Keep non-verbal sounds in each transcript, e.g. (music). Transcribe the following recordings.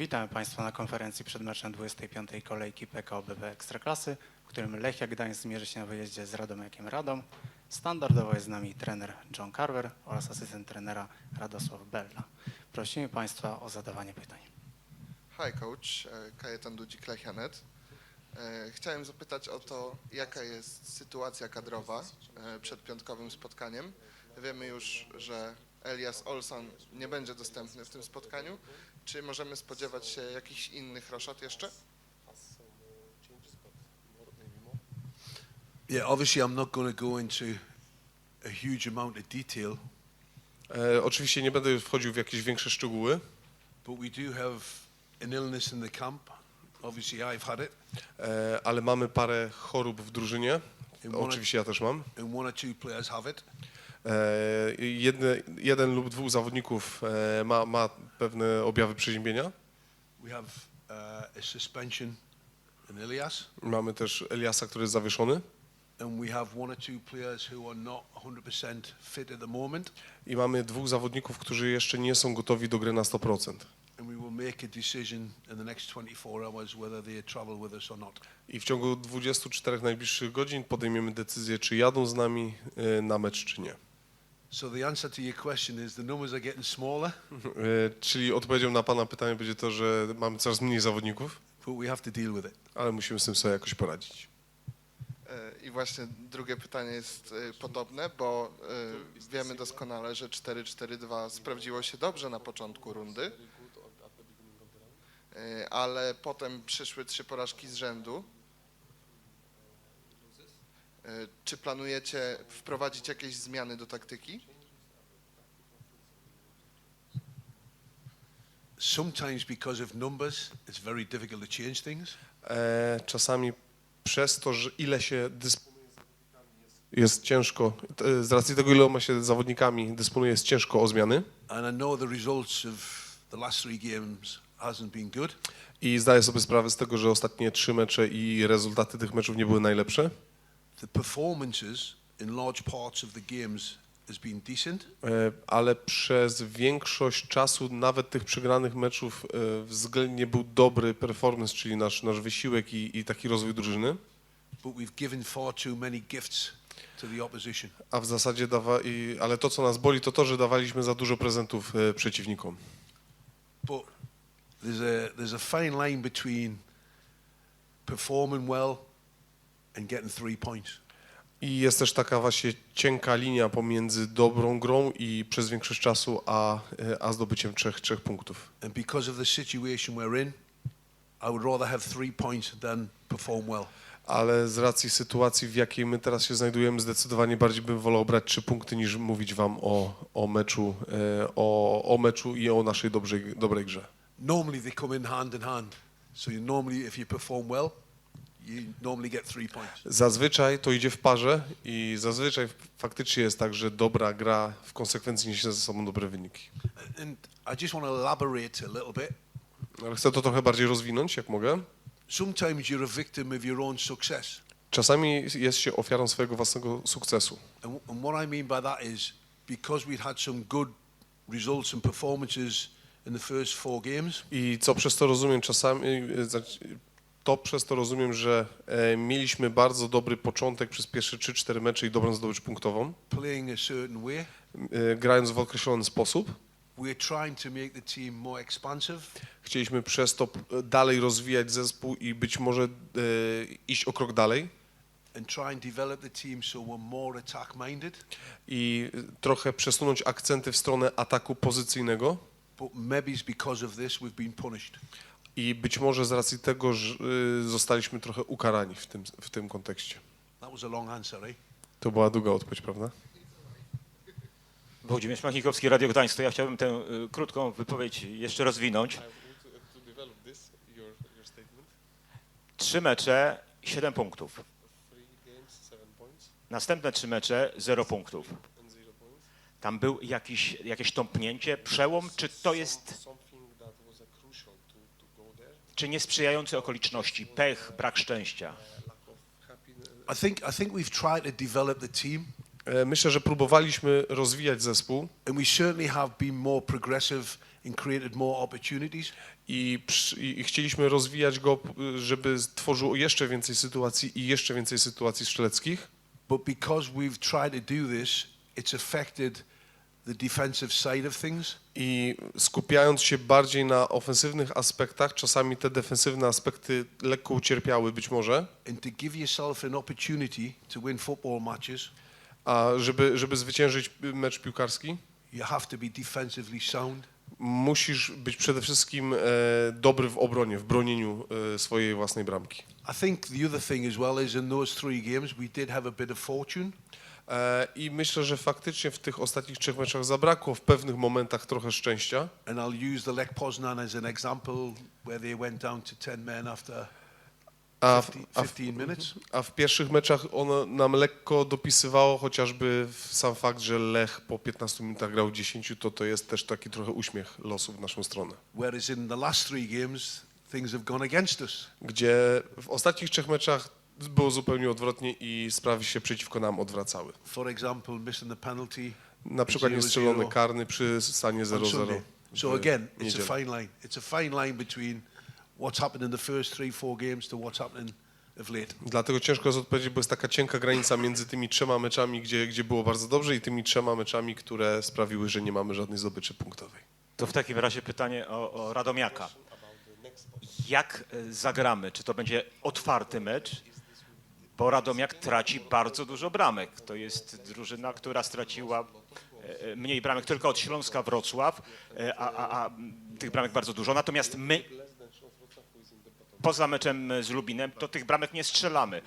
Witamy Państwa na konferencji przed meczem 25. kolejki PKO Ekstraklasy, w którym Lechia Gdańsk zmierzy się na wyjeździe z Radomiakiem Radom. Standardowo jest z nami trener John Carver oraz asystent trenera Radosław Bella. Prosimy Państwa o zadawanie pytań. Hi coach, e, Kajetan Dudzik Lechianet. E, Chciałem zapytać o to, jaka jest sytuacja kadrowa e, przed piątkowym spotkaniem. Wiemy już, że Elias Olsan nie będzie dostępny w tym spotkaniu. Czy możemy spodziewać się jakichś innych roszad jeszcze? Yeah, obviously, I'm not going to go into a huge amount of detail, E, oczywiście nie będę wchodził w jakieś większe szczegóły, but we do have an illness in the camp. Obviously, I've had it, e, ale mamy parę chorób w drużynie. Oczywiście ja też mam. and one or two players have it. E, jedne, jeden lub dwóch zawodników e, ma, ma pewne objawy przeziębienia. We have uh, a suspension in Ilias, Mamy też Eliasa, który jest zawieszony. and we have one or two players who are not 100% fit at the moment, I mamy dwóch zawodników, którzy jeszcze nie są gotowi do gry na 100%. and we will make a decision in the next 24 hours whether they travel with us or not. I w ciągu 24 najbliższych godzin podejmiemy decyzję, czy jadą z nami e, na mecz, czy nie. So the answer to your question is the numbers are getting smaller, (laughs) E, Czyli odpowiedzią na Pana pytanie będzie to, że mamy coraz mniej zawodników, but we have to deal with it. ale musimy z tym sobie jakoś poradzić. E, I właśnie drugie pytanie jest e, podobne, bo e, wiemy doskonale, że 4-4-2 sprawdziło się dobrze na początku rundy, e, ale potem przyszły trzy porażki z rzędu. E, Czy planujecie wprowadzić jakieś zmiany do taktyki? Sometimes, because of numbers, it's very difficult to change things. E, czasami przez to, że ile się dysponuje zawodnikami jest, jest ciężko, e, z racji tego, ile ma się zawodnikami dysponuje, jest ciężko o zmiany. And I know the results of the last three games hasn't been good, I zdaję sobie sprawę z tego, że ostatnie trzy mecze i rezultaty tych meczów nie były najlepsze, the performances in large parts of the games has been decent, e, ale przez większość czasu, nawet tych przegranych meczów, e, względnie był dobry performance, czyli nasz, nasz wysiłek i, i taki rozwój drużyny. but we've given far too many gifts to the opposition. A w zasadzie dawa, i, ale to, co nas boli, to to, że dawaliśmy za dużo prezentów e, przeciwnikom. But there's a there's a fine line between performing well and getting three points. I jest też taka właśnie cienka linia pomiędzy dobrą grą i przez większość czasu, a, e, a zdobyciem trzech, trzech punktów. And because of the situation we're in, I would rather have three points than perform well. Ale z racji sytuacji, w jakiej my teraz się znajdujemy, zdecydowanie bardziej bym wolał brać trzy punkty, niż mówić wam o, o, meczu, e, o, o meczu i o naszej dobrej, dobrej grze. Normally they come in hand in hand. So you normally, if you perform well, Zazwyczaj to idzie w parze i zazwyczaj faktycznie jest tak, że dobra gra w konsekwencji niesie ze sobą dobre wyniki. And I just want to elaborate a little bit. Ale chcę to trochę bardziej rozwinąć, jak mogę. Sometimes you're a victim of your own success. Czasami jest się ofiarą swojego własnego sukcesu. And, what I mean by that is because we'd had some good results and performances in the first four games, I co przez to rozumiem czasami, e, to przez to rozumiem, że e, mieliśmy bardzo dobry początek przez pierwsze 3-4 mecze i dobrą zdobycz punktową, playing a certain way, e, grając w określony sposób. we're trying to make the team more expansive. Chcieliśmy przez to p- dalej rozwijać zespół i być może e, iść o krok dalej and try and develop the team so we're more attack minded. i trochę przesunąć akcenty w stronę ataku pozycyjnego. But maybe it's because of this we've been punished. I być może z racji tego że, e, zostaliśmy trochę ukarani w tym, w tym kontekście. Eh? To była długa odpowiedź, prawda? Włodzimierz Machnikowski, Radio Gdańsk. To ja chciałbym tę y, krótką wypowiedź jeszcze rozwinąć. Trzy mecze, siedem punktów. Następne trzy mecze, zero punktów. Tam był jakiś, jakieś tąpnięcie, przełom, czy to jest, czy niesprzyjające okoliczności, pech, brak szczęścia? I think I think we've tried to develop the team, E, Myślę, że próbowaliśmy rozwijać zespół and we certainly have been more progressive and created more opportunities. i, przy- i chcieliśmy rozwijać go, żeby tworzył jeszcze więcej sytuacji i jeszcze więcej sytuacji strzeleckich. But because we've tried to do this, it's affected the defensive side of things. I skupiając się bardziej na ofensywnych aspektach, czasami te defensywne aspekty lekko ucierpiały być może, And to give yourself an opportunity to win football matches, a żeby, żeby zwyciężyć mecz piłkarski, you have to be defensively sound. musisz być przede wszystkim e, dobry w obronie, w bronieniu e, swojej własnej bramki. I think the other thing as well is in those three games we did have a bit of fortune. E, I myślę, że faktycznie w tych ostatnich trzech meczach zabrakło w pewnych momentach trochę szczęścia. And I'll use the Lech Poznan as an example where they went down to 10 men after A w, 50, a w, 15 minutes. a w pierwszych meczach ono nam lekko dopisywało, chociażby sam fakt, że Lech po 15 minutach grał 10, to to jest też taki trochę uśmiech losu w naszą stronę. Whereas in the last three games, things have gone against us. Gdzie w ostatnich trzech meczach było zupełnie odwrotnie i sprawy się przeciwko nam odwracały. For example, missing the penalty Na przykład Zero, niestrzelony zero. karny przy stanie on 0-0. Sunday. So again, it's a fine line. It's a fine line between what's happened in the first three, four games to what's happening of late. Dlatego ciężko jest odpowiedzieć, bo jest taka cienka granica między tymi trzema meczami, gdzie, gdzie było bardzo dobrze i tymi trzema meczami, które sprawiły, że nie mamy żadnej zdobyczy punktowej. To w takim razie pytanie o, o Radomiaka. Jak e, zagramy? Czy to będzie otwarty mecz? Bo Radomiak traci bardzo dużo bramek. To jest drużyna, która straciła e, e, mniej bramek tylko od Śląska Wrocław, e, a, a, a tych bramek bardzo dużo. Natomiast my poza meczem z Lubinem to tych bramek nie strzelamy.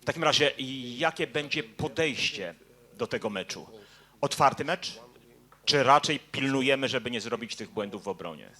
W takim razie jakie będzie podejście do tego meczu? Otwarty mecz? Czy raczej pilnujemy, żeby nie zrobić tych błędów w obronie?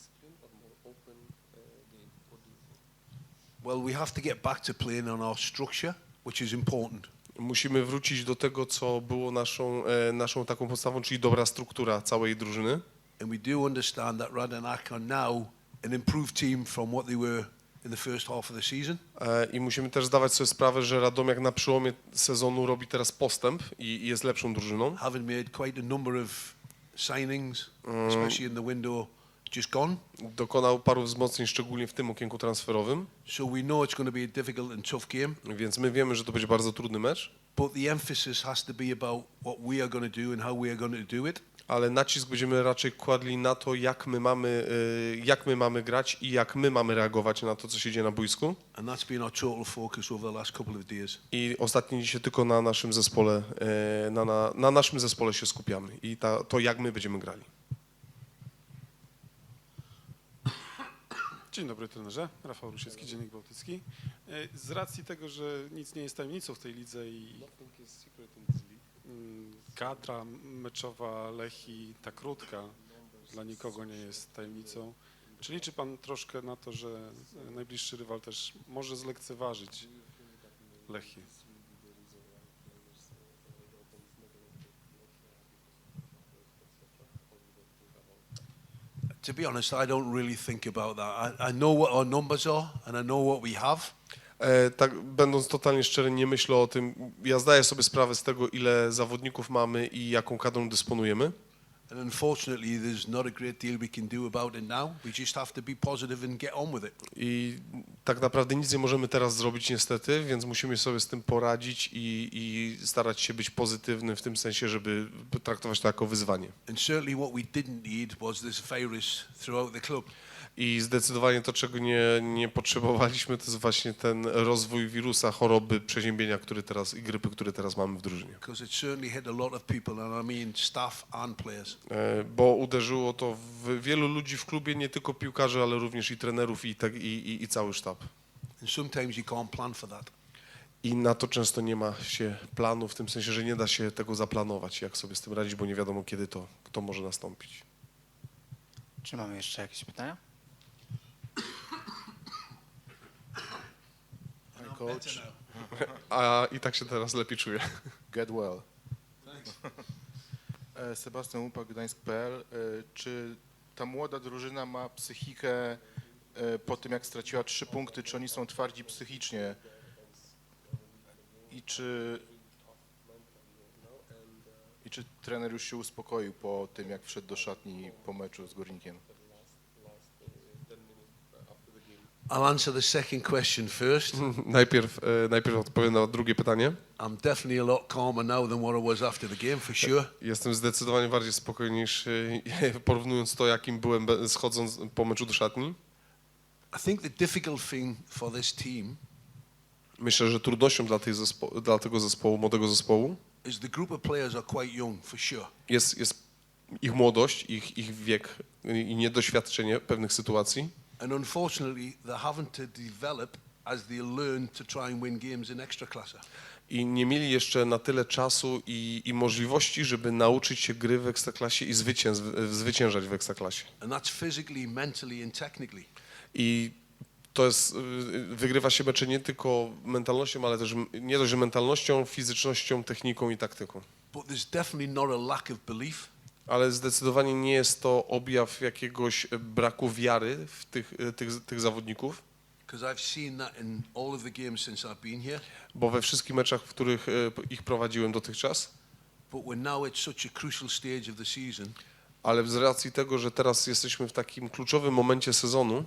Well, we have to get back to playing on our structure, which is important. Musimy wrócić do tego, co było naszą, e, naszą taką podstawą, czyli dobra struktura całej drużyny. And we do understand that Radanak are now an improved team from what they were in the first half of the season. E, I musimy też zdawać sobie sprawę, że Radomiak na przełomie sezonu robi teraz postęp i, i jest lepszą drużyną. having made quite a number of signings, especially in the window just gone. Dokonał paru wzmocnień, szczególnie w tym okienku transferowym, So we know it's going to be a difficult and tough game, więc my wiemy, że to będzie bardzo trudny mecz, but the emphasis has to be about what we are going to do and how we are going to do it. ale nacisk będziemy raczej kładli na to, jak my mamy, e, jak my mamy grać i jak my mamy reagować na to, co się dzieje na boisku. And that's been our total focus over the last couple of days. I ostatnio dzisiaj tylko na naszym zespole, e, na, na, na naszym zespole się skupiamy i ta, to, jak my będziemy grali. Dzień dobry trenerze, Rafał Rusiecki, Dziennik Bałtycki. E, Z racji tego, że nic nie jest tajemnicą w tej lidze i mm, kadra meczowa Lechi ta krótka dla nikogo nie jest tajemnicą. Czy liczy Pan troszkę na to, że najbliższy rywal też może zlekceważyć Lechi? To be honest, I don't really think about that. I, I know what our numbers are and I know what we have. E, tak, będąc totalnie szczery, nie myślę o tym. Ja zdaję sobie sprawę z tego, ile zawodników mamy i jaką kadrą dysponujemy. And unfortunately, there's not a great deal we can do about it now. We just have to be positive and get on with it. I tak naprawdę nic nie możemy teraz zrobić niestety, więc musimy sobie z tym poradzić i, i starać się być pozytywnym w tym sensie, żeby traktować to jako wyzwanie. And certainly what we didn't need was this virus throughout the club. I zdecydowanie to, czego nie, nie potrzebowaliśmy, to jest właśnie ten rozwój wirusa, choroby, przeziębienia który teraz, i grypy, które teraz mamy w drużynie. because it certainly hit a lot of people, and I mean staff and players. E, Bo uderzyło to w wielu ludzi w klubie, nie tylko piłkarzy, ale również i trenerów i, tak, i, i, i cały sztab. And sometimes you can't plan for that. I na to często nie ma się planu, w tym sensie, że nie da się tego zaplanować, jak sobie z tym radzić, bo nie wiadomo, kiedy to, to może nastąpić. Czy mamy jeszcze jakieś pytania? Coach. A i tak się teraz lepiej czuję. Get well. E, Sebastian Łupa, Gdańsk.pl. E, Czy ta młoda drużyna ma psychikę e, po tym, jak straciła trzy punkty? Czy oni są twardzi psychicznie? I czy czy trener już się uspokoił po tym, jak wszedł do szatni po meczu z Górnikiem? I'll answer the second question first. (laughs) Najpierw, e, najpierw odpowiem na drugie pytanie. I'm definitely a lot calmer now than what I was after the game, for sure. Jestem zdecydowanie bardziej spokojniejszy, (laughs) porównując to, jakim byłem be- schodząc po meczu do szatni. I think the difficult thing for this team Myślę, że trudnością dla, tej zespo- dla tego zespołu, młodego zespołu, is the group of players are quite young, for sure. jest, jest ich młodość, ich, ich wiek i niedoświadczenie pewnych sytuacji. And unfortunately, they're having to develop as they learn to try and win games in. I nie mieli jeszcze na tyle czasu i, i możliwości, żeby nauczyć się gry w ekstraklasie i zwycięż, zwyciężać w ekstraklasie. And that's physically, mentally, and technically. I to jest, y, wygrywa się mecze nie tylko mentalnością, ale też nie dość, że mentalnością, fizycznością, techniką i taktyką. But there's definitely not a lack of belief. Ale zdecydowanie nie jest to objaw jakiegoś braku wiary w tych, e, tych, tych zawodników, bo we wszystkich meczach, w których e, ich prowadziłem dotychczas, ale z racji tego, że teraz jesteśmy w takim kluczowym momencie sezonu,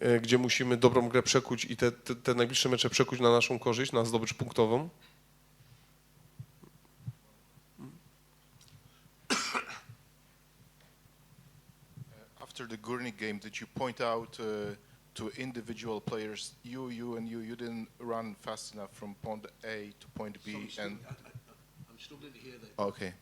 e, gdzie musimy dobrą grę przekuć i te, te, te najbliższe mecze przekuć na naszą korzyść, na zdobycz punktową, After the Gurney game, did you point out uh, to individual players, you, you, and you, you didn't run fast enough from point A to point B, and I'm struggling to hear that. okay.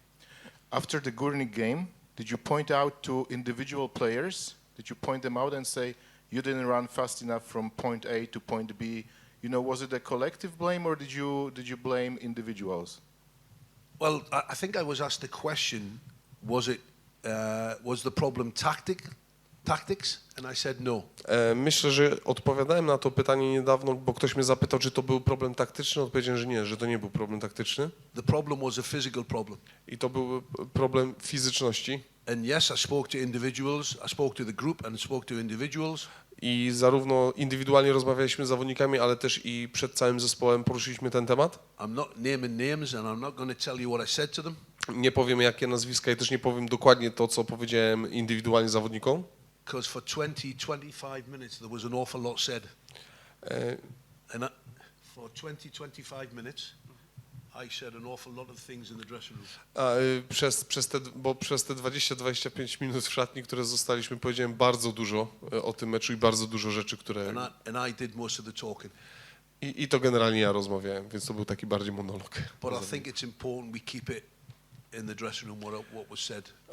After the Gurney game, did you point out to individual players? Did you point them out and say you didn't run fast enough from point A to point B? You know, was it a collective blame or did you did you blame individuals? Well, I, I think I was asked the question: Was it uh, was the problem tactic, tactics? And I said no. E, Myślę, że odpowiadałem na to pytanie niedawno, bo ktoś mnie zapytał, czy to był problem taktyczny. Odpowiedziałem, że nie, że to nie był problem taktyczny. The problem was a physical problem. I to był problem fizyczności. And yes, I spoke to individuals. I spoke to the group and spoke to individuals. I zarówno indywidualnie rozmawialiśmy z zawodnikami, ale też i przed całym zespołem poruszyliśmy ten temat. I'm not naming names, and I'm not going to tell you what I said to them. Nie powiem jakie nazwiska i też nie powiem dokładnie to, co powiedziałem indywidualnie zawodnikom. Because for 20, 25 minutes, there was an awful lot said. E, And I, for 20, 25 minutes, I said an awful lot of things in the dressing room. A, y, przez, przez te, bo przez te 20-25 minut w szatni, które zostaliśmy, powiedziałem bardzo dużo y, o tym meczu i bardzo dużo rzeczy, które... And I, and I did most of the talking. I, I to generalnie ja rozmawiałem, więc to był taki bardziej monolog. But I think it's important we keep it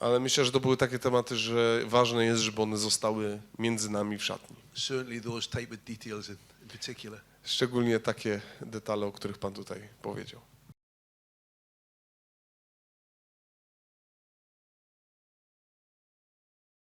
Ale myślę, że to były takie tematy, że ważne jest, żeby one zostały między nami w szatni. Szczególnie takie detale, o których Pan tutaj powiedział.